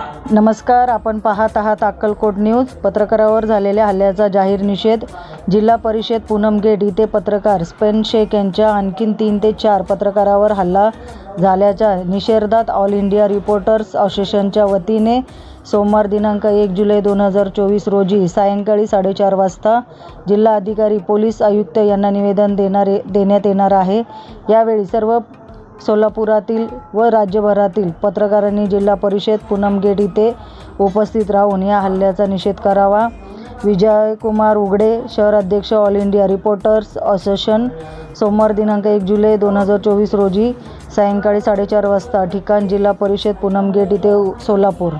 नमस्कार आपण पाहत आहात अक्कलकोट न्यूज. पत्रकारावर झालेल्या हल्ल्याचा जाहीर निषेध. जिल्हा परिषद पूनम गेट इथे पत्रकार स्पेन शेख यांच्या आणखीन तीन ते चार पत्रकारावर हल्ला झाल्याच्या निषेधात ऑल इंडिया रिपोर्टर्स असोसिएशनच्या वतीने सोमवार दिनांक एक जुलै दोन हजार चोवीस रोजी सायंकाळी साडेचार वाजता जिल्हा अधिकारी पोलीस आयुक्त यांना निवेदन देणारे देण्यात येणार आहे. यावेळी सर्व सोलापुरातील व राज्यभरातील पत्रकारांनी जिल्हा परिषद पूनम गेट इथे उपस्थित राहून या हल्ल्याचा निषेध करावा. विजयकुमार उघडे शहर अध्यक्ष ऑल इंडिया रिपोर्टर्स असोसिएशन सोमवार दिनांक एक जुलै दोन हजार चोवीस रोजी सायंकाळी साडेचार वाजता ठिकाण जिल्हा परिषद पूनम गेट इथे सोलापूर.